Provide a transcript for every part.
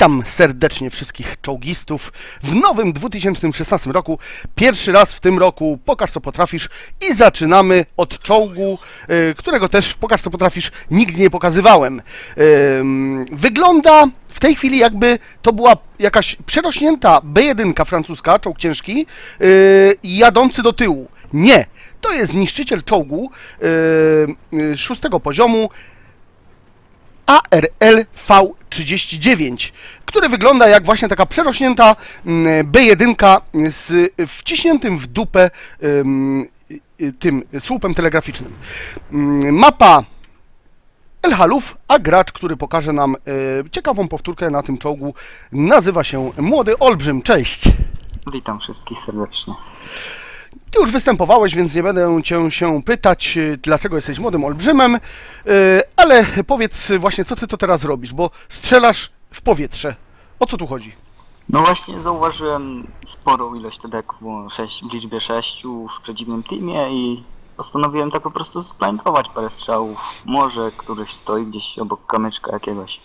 Witam serdecznie wszystkich czołgistów w nowym 2016 roku. Pierwszy raz w tym roku Pokaż co potrafisz i zaczynamy od czołgu, y, którego też Pokaż co potrafisz nigdy nie pokazywałem. Wygląda w tej chwili jakby to była jakaś przerośnięta B1 francuska, czołg ciężki, y, jadący do tyłu. Nie, to jest niszczyciel czołgu y, szóstego poziomu, ARL V39, który wygląda jak właśnie taka przerośnięta mm, B1 z wciśniętym w dupę ym, tym słupem telegraficznym. Mm, Mapa El Haluf, a gracz, który pokaże nam y, ciekawą powtórkę na tym czołgu, nazywa się Młody Olbrzym. Cześć! Witam wszystkich serdecznie. Ty już występowałeś, więc nie będę cię się pytać, y, dlaczego jesteś młodym olbrzymem, y, ale powiedz właśnie, co ty to teraz robisz, bo strzelasz w powietrze. O co tu chodzi? No właśnie zauważyłem sporą ilość TDK, bo sześć, w liczbie sześciu w przeciwnym teamie i postanowiłem tak po prostu splantować parę strzałów. Może któryś stoi gdzieś obok kamyczka jakiegoś.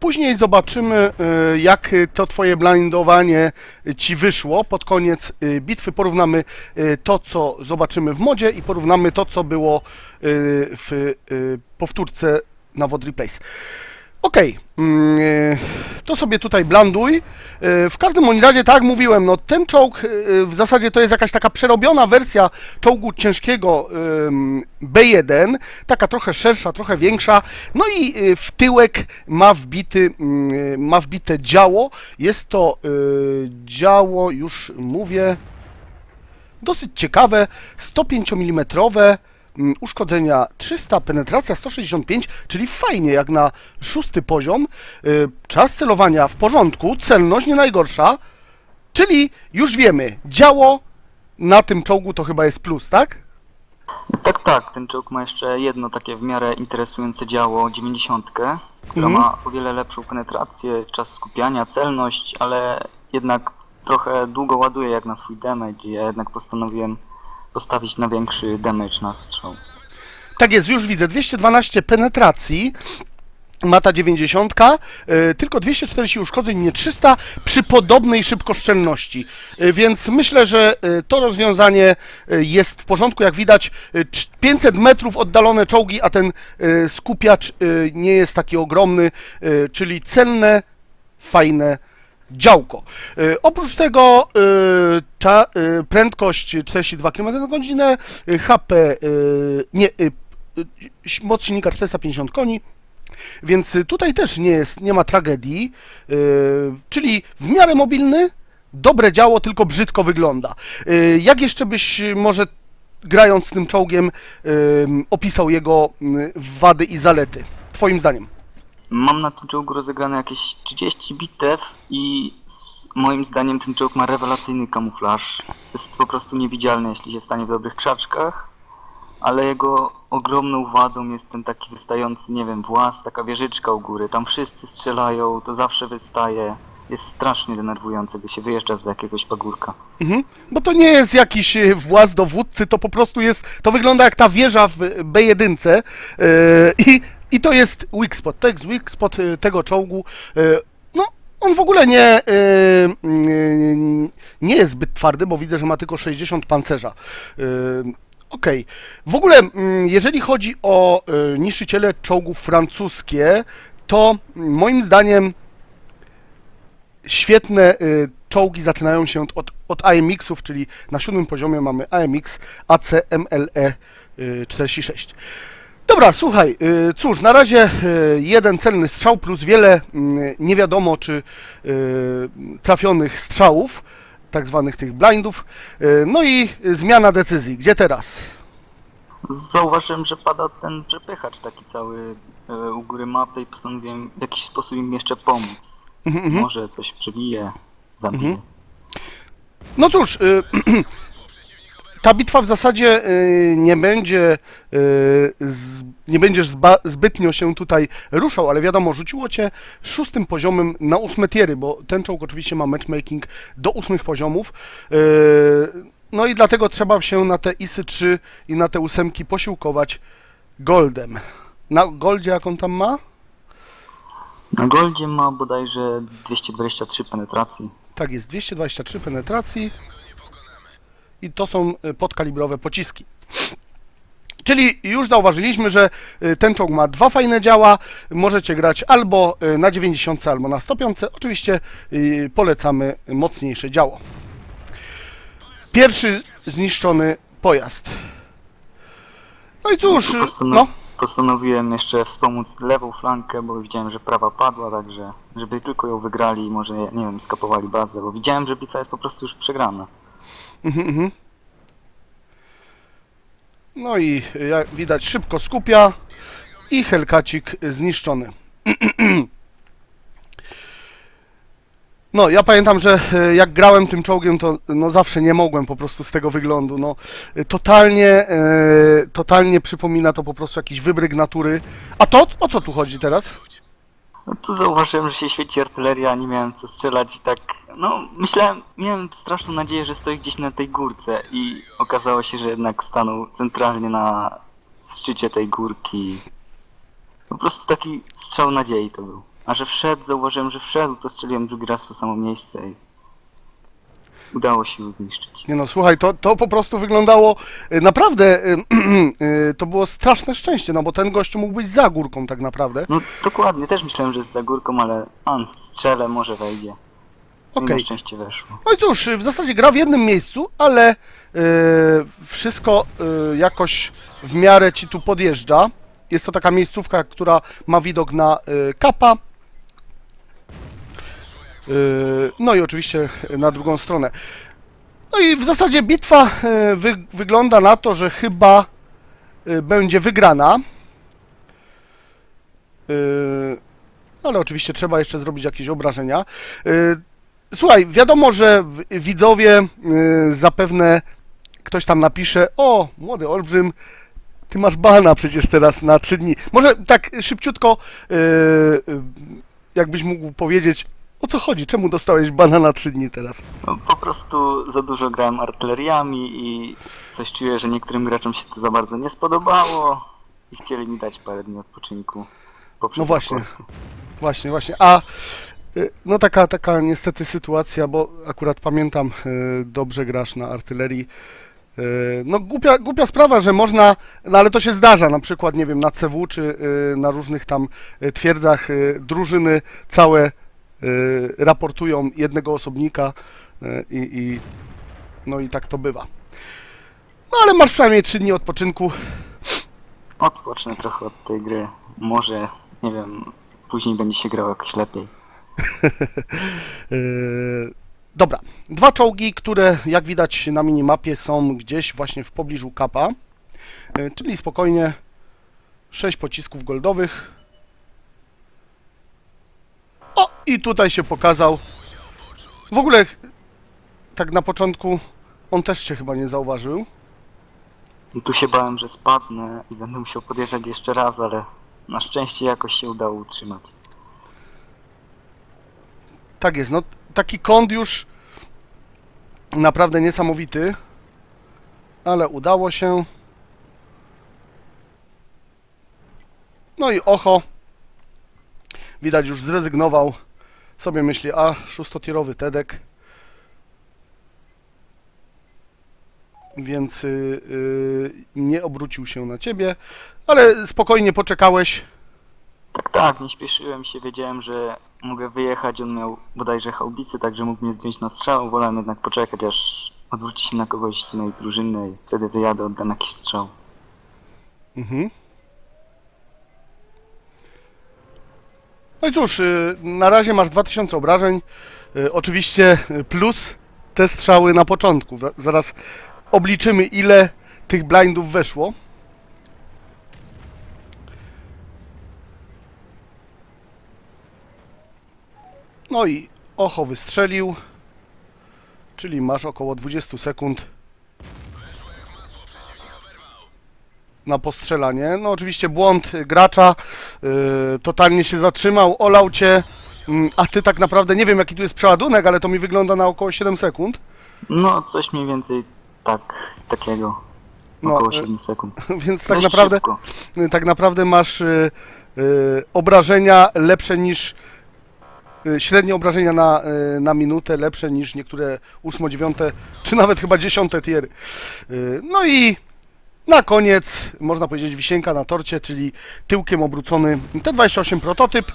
Później zobaczymy, y, jak to twoje blindowanie ci wyszło. Pod koniec y, bitwy porównamy y, to, co zobaczymy w modzie i porównamy to, co było w powtórce na WOD Replace. Okej, mm, y, to sobie tutaj blanduj. Y, W każdym razie, tak jak mówiłem, no ten czołg y, w zasadzie to jest jakaś taka przerobiona wersja czołgu ciężkiego ym, B1, taka trochę szersza, trochę większa. No i w tyłek ma wbity, mm, ma wbite działo. Jest to działo, już mówię, dosyć ciekawe, 105 mm mm, uszkodzenia 300, penetracja 165, czyli fajnie jak na szósty poziom. Y, Czas celowania w porządku, celność nie najgorsza, czyli już wiemy, działo na tym czołgu to chyba jest plus, tak? Tak, tak, ten czołg ma jeszcze jedno takie w miarę interesujące działo 90, która Mhm. ma o wiele lepszą penetrację, czas skupiania, celność, ale jednak trochę długo ładuje jak na swój damage ja jednak postanowiłem postawić na większy damage na strzał. Tak jest, już widzę, 212 penetracji. Mata 90, y, tylko 240 uszkodzeń, nie 300, przy podobnej szybkoszczelności. Y, Więc myślę, że y, to rozwiązanie jest w porządku. Jak widać, y, cz- 500 metrów oddalone czołgi, a ten skupiacz nie jest taki ogromny, czyli celne, fajne działko. Y, Oprócz tego y, cza, y, prędkość 42 km na godzinę, HP, nie, moc silnika 450 koni, więc tutaj też nie jest, nie ma tragedii, czyli w miarę mobilny, dobre działo, tylko brzydko wygląda. Jak jeszcze byś może grając tym czołgiem opisał jego wady i zalety, twoim zdaniem? Mam na tym czołgu rozegrane jakieś 30 bitew i moim zdaniem ten czołg ma rewelacyjny kamuflaż. Jest po prostu niewidzialny, jeśli się stanie w dobrych krzaczkach, ale jego ogromną wadą jest ten taki wystający, nie wiem, włas, taka wieżyczka u góry. Tam wszyscy strzelają, to zawsze wystaje. Jest strasznie denerwujące, gdy się wyjeżdża z jakiegoś pagórka. Mhm. Bo to nie jest jakiś e, właz dowódcy, to po prostu jest, to wygląda jak ta wieża w B1 yy, i, i to jest weak spot, to jest weak spot e, tego czołgu. E, no, on w ogóle nie, mm, nie jest zbyt twardy, bo widzę, że ma tylko 60 pancerza. Okej. W ogóle, mm, jeżeli chodzi o niszczyciele czołgów francuskie, to moim zdaniem świetne y, czołgi zaczynają się od, od AMX-ów, czyli na siódmym poziomie mamy AMX ACMLE y, 46. Dobra, słuchaj, y, cóż, na razie y, jeden celny strzał plus wiele y, nie wiadomo czy y, trafionych strzałów, tak zwanych tych blindów. No i zmiana decyzji. Gdzie teraz? Zauważyłem, że pada ten przepychacz taki cały u góry mapy i postanowiłem w jakiś sposób im jeszcze pomóc. Mhm, Może coś przebije, zabije. No cóż, ta bitwa w zasadzie y, nie będzie, y, nie będziesz zbytnio się tutaj ruszał, ale wiadomo, rzuciło cię szóstym poziomem na ósme tiery, bo ten czołg oczywiście ma matchmaking do ósmych poziomów. Y, no i dlatego trzeba się na te ISy 3 i na te ósemki posiłkować goldem. Na goldzie jak on tam ma? Na Goldzie ma bodajże 223 penetracji. Tak jest, 223 penetracji i to są y, podkalibrowe pociski. Czyli już zauważyliśmy, że y, ten czołg ma dwa fajne działa. Możecie grać albo y, na 90, albo na 105. Oczywiście polecamy mocniejsze działo. Pierwszy zniszczony pojazd. No i cóż, Postanow- no, Postanowiłem jeszcze wspomóc lewą flankę, bo widziałem, że prawa padła, także żeby tylko ją wygrali i może, nie wiem, skapowali bazę, bo widziałem, że bitwa jest po prostu już przegrana. Mhm, mhm. No i jak widać szybko skupia i Helkacik zniszczony. No, ja pamiętam, że e, jak grałem tym czołgiem, to no zawsze nie mogłem po prostu z tego wyglądu. No, e, totalnie, e, totalnie przypomina to po prostu jakiś wybryk natury. A to, o co tu chodzi teraz? No tu zauważyłem, że się świeci artyleria, nie miałem co strzelać i tak, no myślałem, miałem straszną nadzieję, że stoi gdzieś na tej górce i okazało się, że jednak stanął centralnie na szczycie tej górki. Po prostu taki strzał nadziei to był. A że wszedł, zauważyłem, że wszedł, to strzeliłem drugi raz w to samo miejsce i udało się go zniszczyć. Nie no, słuchaj, to, to po prostu wyglądało e, naprawdę, e, e, to było straszne szczęście, no bo ten gościu mógł być za górką tak naprawdę. No dokładnie, też myślałem, że jest za górką, ale on strzelę, może wejdzie. Okej. Na szczęście weszło. No i cóż, w zasadzie gra w jednym miejscu, ale wszystko jakoś w miarę ci tu podjeżdża. Jest to taka miejscówka, która ma widok na e, kapa. No i oczywiście na drugą stronę. No i w zasadzie bitwa e, wy, wygląda na to, że chyba e, będzie wygrana. E, ale oczywiście trzeba jeszcze zrobić jakieś obrażenia. Słuchaj, wiadomo, że widzowie zapewne ktoś tam napisze, o, młody olbrzym, ty masz bana przecież teraz na trzy dni. Może tak szybciutko, jakbyś mógł powiedzieć, o co chodzi, czemu dostałeś bana na trzy dni teraz? No, po prostu za dużo grałem artyleriami i coś czuję, że niektórym graczom się to za bardzo nie spodobało i chcieli mi dać parę dni odpoczynku. po No właśnie, właśnie, właśnie. A y, no taka, taka niestety sytuacja, bo akurat pamiętam, y, dobrze grasz na artylerii. Y, No głupia, głupia sprawa, że można, no ale to się zdarza, na przykład, nie wiem, na CW czy y, na różnych tam y, twierdzach y, drużyny całe raportują jednego osobnika y, i, i no i tak to bywa. No ale masz przynajmniej 3 dni odpoczynku. Odpocznę trochę od tej gry. Może, nie wiem, później będzie się grało jakoś lepiej. Yy, Dobra, dwa czołgi, które jak widać na minimapie są gdzieś właśnie w pobliżu kapa, czyli spokojnie 6 pocisków goldowych. O, i tutaj się pokazał. W ogóle tak na początku on też się chyba nie zauważył. I tu się bałem, że spadnę i będę musiał podjeżdżać jeszcze raz, ale na szczęście jakoś się udało utrzymać. Tak jest, no taki kąt już naprawdę niesamowity, ale udało się. No i oho, widać już zrezygnował, sobie myśli, a szóstotierowy Tedek, więc y, y, nie obrócił się na ciebie, ale spokojnie poczekałeś, Tak, tak, nie śpieszyłem się, wiedziałem, że mogę wyjechać, on miał bodajże haubicy, także mógł mnie zdjąć na strzał, wolałem jednak poczekać, aż odwróci się na kogoś z mojej drużyny i wtedy wyjadę, oddam jakiś strzał. Mhm. No i cóż, y, na razie masz 2000 obrażeń. Y, Oczywiście y, plus te strzały na początku. Za- Zaraz obliczymy, ile tych blindów weszło. No i ocho wystrzelił, czyli masz około 20 sekund na postrzelanie. No oczywiście błąd gracza, yy, totalnie się zatrzymał, olał cię, mm, a ty tak naprawdę, nie wiem jaki tu jest przeładunek, ale to mi wygląda na około 7 sekund, No, coś mniej więcej tak, takiego. No, Około e, 7 sekund. więc tak Dość naprawdę, szybko. tak naprawdę masz yy, y, obrażenia lepsze niż y, średnie obrażenia na, y, na minutę lepsze niż niektóre 8, 9 czy nawet chyba 10 tiery. Y, No i na koniec można powiedzieć wisienka na torcie, czyli tyłkiem obrócony T28 prototyp.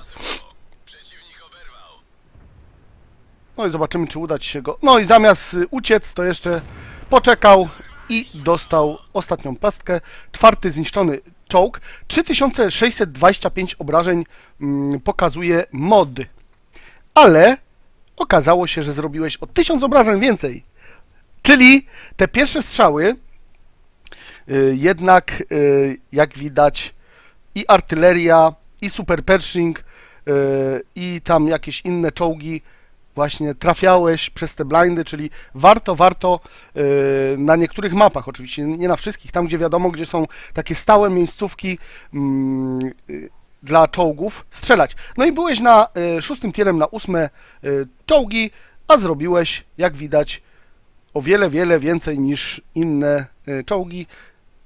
No i zobaczymy, czy uda Ci się go. No i zamiast y, uciec, to jeszcze poczekał i dostał ostatnią pestkę. Czwarty zniszczony czołg. 3625 obrażeń mm, pokazuje mod. Ale okazało się, że zrobiłeś o 1000 obrażeń więcej. Czyli te pierwsze strzały jednak, y, jak widać, i artyleria, i super Pershing, y, i tam jakieś inne czołgi właśnie trafiałeś przez te blindy, czyli warto, warto y, na niektórych mapach, oczywiście nie na wszystkich, tam gdzie wiadomo, gdzie są takie stałe miejscówki mm, y, dla czołgów, strzelać. No i byłeś na y, szóstym tierem na ósme y, czołgi, a zrobiłeś, jak widać, o wiele, wiele więcej niż inne y, czołgi,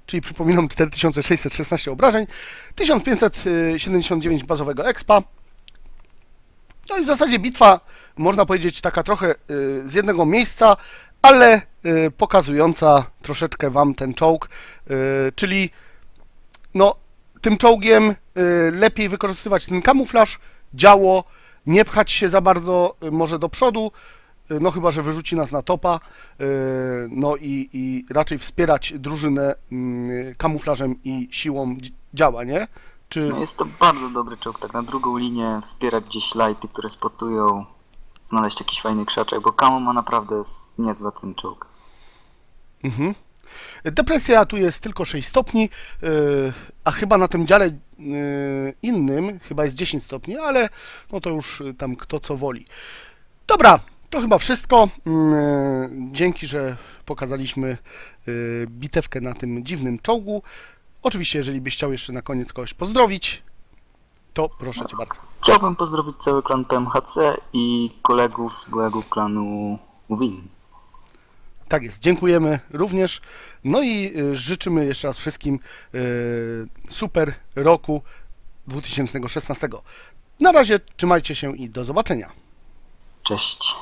czyli przypominam 4616 obrażeń, 1579 bazowego expa, no i w zasadzie bitwa, można powiedzieć, taka trochę y, z jednego miejsca, ale y, pokazująca troszeczkę Wam ten czołg, y, czyli no, tym czołgiem lepiej wykorzystywać ten kamuflaż, działo, nie pchać się za bardzo może do przodu, no chyba, że wyrzuci nas na topa, y, no i, i raczej wspierać drużynę y, kamuflażem i siłą dzi- działa, nie? Czy... No jest to bardzo dobry czołg, tak na drugą linię, wspierać gdzieś lighty, które spotują, znaleźć jakiś fajny krzaczek, bo Kamo ma naprawdę niezła ten czołg. Mhm. Depresja tu jest tylko 6 stopni, yy, a chyba na tym dziale innym chyba jest 10 stopni, ale no to już tam kto co woli. Dobra, to chyba wszystko. Yy, dzięki, że pokazaliśmy yy, bitewkę na tym dziwnym czołgu. Oczywiście, jeżeli byś chciał jeszcze na koniec kogoś pozdrowić, to proszę Cię bardzo. Chciałbym pozdrowić cały klan PMHC i kolegów z byłego klanu Uwin. Tak jest, dziękujemy również. No i y, życzymy jeszcze raz wszystkim super roku 2016. Na razie trzymajcie się i do zobaczenia. Cześć.